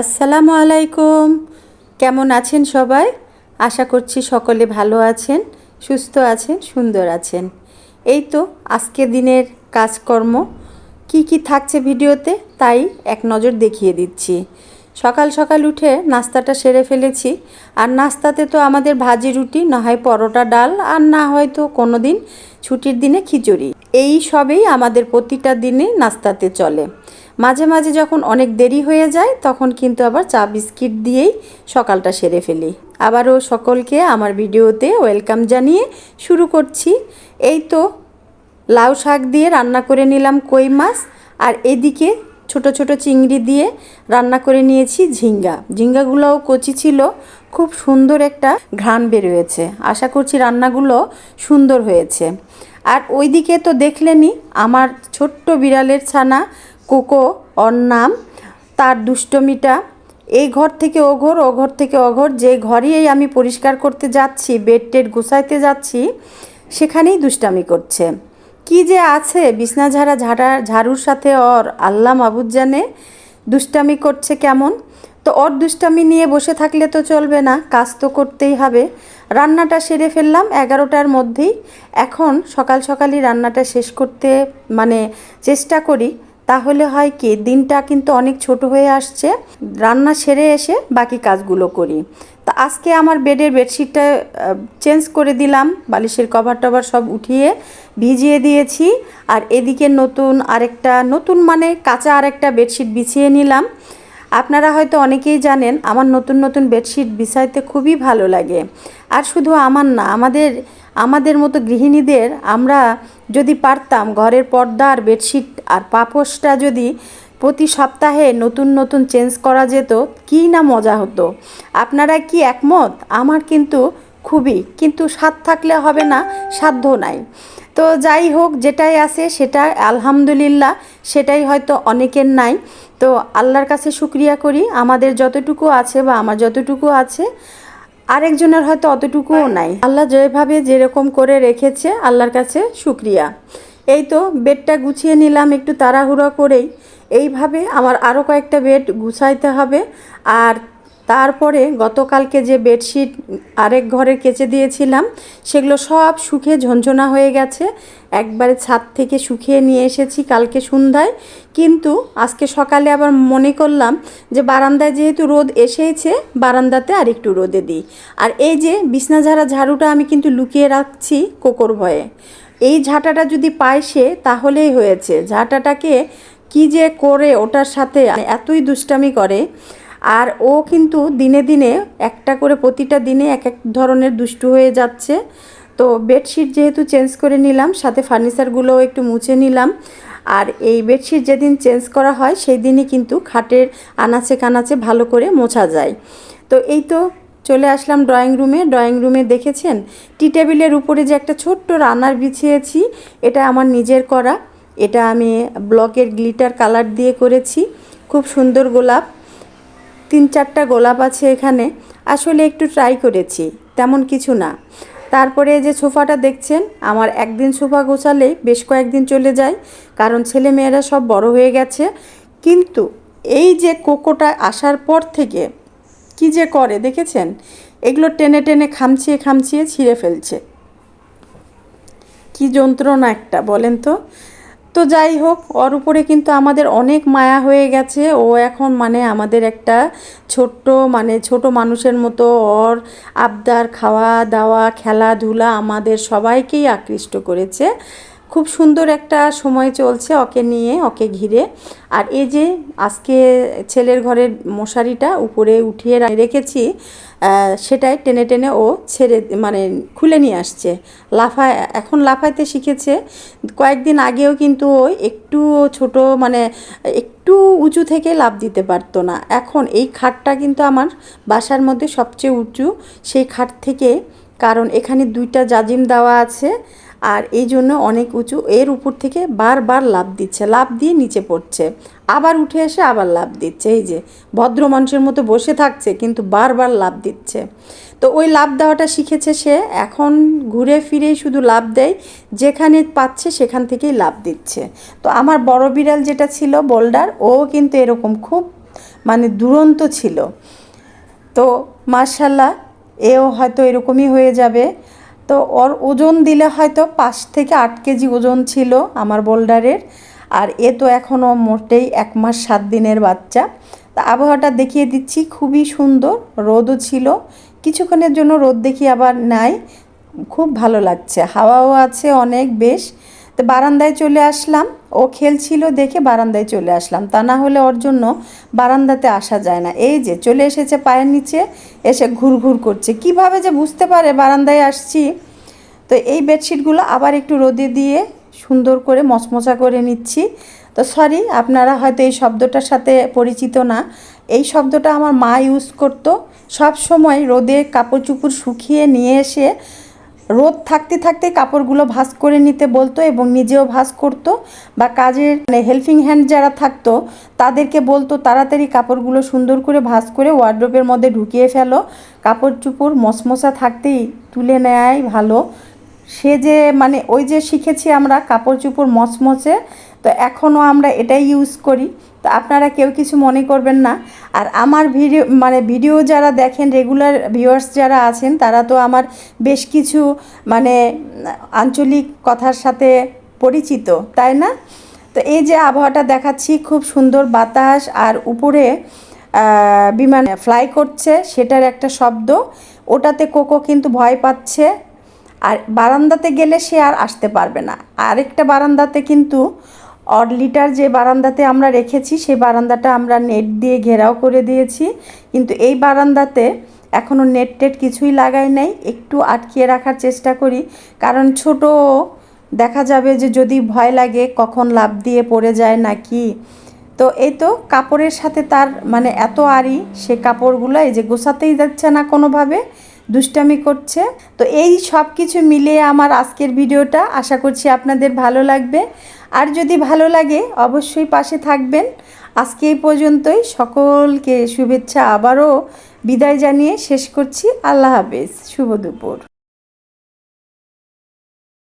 আসসালামু আলাইকুম। কেমন আছেন সবাই? আশা করছি সকলে ভালো আছেন, সুস্থ আছেন, সুন্দর আছেন। এই তো আজকে দিনের কাজকর্ম। কি কি থাকছে ভিডিওতে তাই এক নজর দেখিয়ে দিচ্ছি। সকাল সকাল উঠে নাস্তাটা সেরে ফেলেছি। আর নাস্তাতে তো আমাদের ভাজি রুটি, না হয় পরোটা, ডাল, আর না হয়তো কোনো দিন ছুটির দিনে খিচুড়ি। এই সবেই আমাদের প্রতিটা দিনে নাস্তাতে চলে। মাঝে মাঝে যখন অনেক দেরি হয়ে যায়, তখন কিন্তু আবার চা বিস্কিট দিয়েই সকালটা সেরে ফেলি। আবারও সকলকে আমার ভিডিওতে ওয়েলকাম জানিয়ে শুরু করছি। এই তো লাউ শাক দিয়ে রান্না করে নিলাম কই মাছ, আর এদিকে ছোট ছোট চিংড়ি দিয়ে রান্না করে নিয়েছি ঝিঙ্গা। ঝিঙ্গাগুলোও কচি ছিল, খুব সুন্দর একটা ঘ্রাণ বেরোয়েছে আশা করছি রান্নাগুলো সুন্দর হয়েছে। আর ওইদিকে তো দেখলেনি আমার ছোট্ট বিড়ালের ছানা কোকো, ওর নাম, তার দুষ্টমিটা। এই ঘর থেকে ও ঘর ও ঘর থেকে ও ঘর যে ঘরেই আমি পরিষ্কার করতে যাচ্ছি, বেড টেড গুছাইতে যাচ্ছি, সেখানেই দুষ্টামি করছে। কি যে আছে, বিছনা ঝাড়া ঝাড়া, ঝাড়ুর সাথে ওর আল্লাহ মাবুদ জানে দুষ্টামি করছে কেমন। তো ওর দুষ্টামি নিয়ে বসে থাকলে তো চলবে না, কাজ তো করতেই হবে। রান্নাটা সেরে ফেললাম এগারোটার মধ্যেই। এখন সকাল সকালই রান্নাটা শেষ করতে মানে চেষ্টা করি। তাহলে হয় কি, দিনটা কিন্তু অনেক ছোট হয়ে আসছে। রান্না সেরে এসে বাকি কাজগুলো করি। তা আজকে আমার বেডের বেডশিটটা চেঞ্জ করে দিলাম। বালিশের কভার টভার সব উঠিয়ে ভিজিয়ে দিয়েছি। আর এদিকে নতুন আরেকটা, নতুন মানে কাঁচা আরেকটা বেডশিট বিছিয়ে নিলাম। আপনারা হয়তো অনেকেই জানেন, আমার নতুন নতুন বেডশিট বিছাইতে খুবই ভালো লাগে। আর শুধু আমার না, আমাদের আমাদের মতো গৃহিণীদের আমরা যদি পারতাম, ঘরের পর্দা আর বেডশিট আর পাপোশটা যদি প্রতি সপ্তাহে নতুন নতুন চেঞ্জ করা যেত, কী না মজা হতো। আপনারা কি একমত? আমার কিন্তু খুবই, কিন্তু স্বাদ থাকলে হবে না সাধ্য নাই। তো যাই হোক, যেটাই আছে সেটা আলহামদুলিল্লাহ, সেটাই হয়তো অনেকের নাই। তো আল্লাহর কাছে শুক্রিয়া করি, আমাদের যতটুকু আছে বা আমার যতটুকু আছে, আরেকজনের হয়তো অতটুকুও নাই। আল্লাহ যেভাবে যেরকম করে রেখেছে, আল্লাহর কাছে শুক্রিয়া। এই তো বেডটা গুছিয়ে নিলাম, একটু তাড়াহুড়ো করেই। এইভাবে আমার আরও কয়েকটা বেড গুছাইতে হবে। আর তারপরে গতকালকে যে বেডশিট আরেক ঘরে কেচে দিয়েছিলাম, সেগুলো সব শুকে ঝনঝনা হয়ে গেছে। একবারে ছাদ থেকে শুকিয়ে নিয়ে এসেছি কালকে সন্ধ্যায়। কিন্তু আজকে সকালে আবার মনে করলাম যে বারান্দায় যেহেতু রোদ এসেছে, বারান্দাতে আর একটু রোদে দিই। আর এই যে বিছনা ঝাড়া ঝাড়ুটা আমি কিন্তু লুকিয়ে রাখছি কোকর ভয়ে। এই ঝাঁটাটা যদি পায় সে, তাহলেই হয়েছে। ঝাঁটাটাকে কি যে করে ওটার সাথে এতই দুষ্টামি করে। আর ও কিন্তু দিনে দিনে একটা করে প্রতিটা দিনে এক এক ধরনের দুষ্টু হয়ে যাচ্ছে। তো বেডশিট যেহেতু চেঞ্জ করে নিলাম, সাথে ফার্নিচারগুলোও একটু মুছে নিলাম। আর এই বেডশিট যেদিন চেঞ্জ করা হয় সেই দিনই কিন্তু খাটের আনাচে কানাচে ভালো করে মোছা যায়। তো এই তো চলে আসলাম ড্রয়িং রুমে। ড্রয়িং রুমে দেখেছেন? টি টেবিলের উপরে যে একটা ছোট্ট রানার বিছিয়েছি, এটা আমার নিজের করা। এটা আমি ব্লকের গ্লিটার কালার দিয়ে করেছি। খুব সুন্দর গোলাপ। তিন চারটা গোলাপ আছে এখানে। আসলে একটু ট্রাই করেছি, তেমন কিছু না। তারপরে যে সোফাটা দেখছেন, আমার একদিন সোফা গোছালেই বেশ কয়েকদিন চলে যায়, কারণ ছেলে মেয়েরা সব বড় হয়ে গেছে। কিন্তু এই যে কোকোটা আসার পর থেকে কি যে করে দেখেছেন? এগুলো টেনে টেনে খামচিয়ে খামচিয়ে ছিঁড়ে ফেলছে। কি যন্ত্রণা একটা, বলেন তো। তো যাই হোক, ওর উপরে কিন্তু আমাদের অনেক মায়া হয়ে গেছে। ও এখন মানে আমাদের একটা ছোট্ট মানে ছোট মানুষের মতো। ওর আবদার খাওয়া দাওয়া খেলাধুলা আমাদের সবাইকেই আকৃষ্ট করেছে। খুব সুন্দর একটা সময় চলছে ওকে নিয়ে, ওকে ঘিরে। আর এই যে আজকে ছেলের ঘরের মশারিটা উপরে উঠিয়ে রেখেছি সেটাই টেনে টেনে ও ছেড়ে মানে খুলে নিয়ে আসছে। লাফায় এখন লাফাইতে শিখেছে। কয়েকদিন আগেও কিন্তু ও একটু ছোট মানে একটু উঁচু থেকে লাভ দিতে পারতো না। এখন এই খাটটা কিন্তু আমার বাসার মধ্যে সবচেয়ে উঁচু। সেই খাট থেকে, কারণ এখানে দুইটা জাজিম দেওয়া আছে। আর এই জন্য অনেক উঁচু, এর উপর থেকে বারবার লাভ দিচ্ছে লাভ দিয়ে নিচে পড়ছে। আবার উঠে এসে আবার লাভ দিচ্ছে, এই যে ভদ্র মানুষের মতো বসে থাকছে, কিন্তু বারবার লাভ দিচ্ছে। তো ওই লাভ দেওয়াটা শিখেছে সে, এখন ঘুরে ফিরেই শুধু লাভ দেয়, যেখানে পাচ্ছে সেখান থেকেই লাভ দিচ্ছে। তো আমার বড় বিড়াল যেটা ছিল, বোল্ডার, ও কিন্তু এরকম খুব মানে দুরন্ত ছিল। তো মার্শাল্লাহ এও হয়তো এরকমই হয়ে যাবে। তো ওর ওজন দিলে হয়তো পাঁচ থেকে আট কেজি ওজন ছিল আমার বোল্ডারের। আর এ তো এখনও মোটেই এক মাস সাত দিনের বাচ্চা। তা আবহাওয়াটা দেখিয়ে দিচ্ছি, খুবই সুন্দর, রোদও ছিল। কিছুক্ষণের জন্য রোদ দেখি আবার নাই। খুব ভালো লাগছে, হাওয়াও আছে অনেক বেশ। তো বারান্দায় চলে আসলাম। ও খেলছিল দেখে বারান্দায় চলে আসলাম। তা না হলে ওর জন্য বারান্দাতে আসা যায় না। এই যে চলে এসেছে পায়ের নিচে, এসে ঘুরঘুর করছে। কীভাবে যে বুঝতে পারে বারান্দায় আসছি। তো এই বেডশিটগুলো আবার একটু রোদে দিয়ে সুন্দর করে মচমচা করে নিচ্ছি। তো সরি, আপনারা হয়তো এই শব্দটার সাথে পরিচিত না। এই শব্দটা আমার মা ইউজ করতো। সব সময় রোদে কাপড় চুপড় শুকিয়ে নিয়ে এসে রোদ থাকতে থাকতে কাপড়গুলো ভাস করে নিতে বলতো এবং নিজেও ভাস করতো বা কাজের মানে হেল্পিং হ্যান্ড যারা থাকতো, তাদেরকে বলতো তাড়াতাড়ি কাপড়গুলো সুন্দর করে ভাস করে ওয়ার্ড্রোপের মধ্যে ঢুকিয়ে ফেলো। কাপড় চুপড় মশমশা থাকতেই তুলে নেয়াই ভালো। সে যে মানে ওই যে শিখেছি আমরা কাপড় চুপড় মচমচে তো এখনও আমরা এটাই ইউজ করি। তো আপনারা কেউ কিছু মনে করবেন না। আর আমার ভিডিও মানে ভিডিও যারা দেখেন রেগুলার ভিউয়ার্স যারা আছেন, তারা তো আমার বেশ কিছু মানে আঞ্চলিক কথার সাথে পরিচিত, তাই না? তো এই যে আবহাওয়াটা দেখাচ্ছি, খুব সুন্দর বাতাস আর উপরে বিমান ফ্লাই করছে, সেটার একটা শব্দ। ওটাতে কোকো কিন্তু ভয় পাচ্ছে। আর বারান্দাতে গেলে সে আর আসতে পারবে না। আরেকটা বারান্দাতে কিন্তু অড লিটার যে বারান্দাতে আমরা রেখেছি, সেই বারান্দাটা আমরা নেট দিয়ে ঘেরাও করে দিয়েছি। কিন্তু এই বারান্দাতে এখনও নেট টেট কিছুই লাগাই নাই। একটু আটকিয়ে রাখার চেষ্টা করি। কারণ ছোট, দেখা যাবে যে যদি ভয় লাগে, কখন লাভ দিয়ে পড়ে যায় নাকি তো এই তো কাপড়ের সাথে তার মানে এত আড়ি, সে কাপড়গুলো এই যে গোছাতেই যাচ্ছে না কোনোভাবে। দুষ্টামি করছে। তো এই সব কিছু মিলিয়ে আমার আজকের ভিডিওটা আশা করছি আপনাদের ভালো লাগবে। আর যদি ভালো লাগে, অবশ্যই পাশে থাকবেন। আজকে এই পর্যন্তই। সকলকে শুভেচ্ছা আবারও বিদায় জানিয়ে শেষ করছি। আল্লাহ হাফেজ। শুভ দুপুর।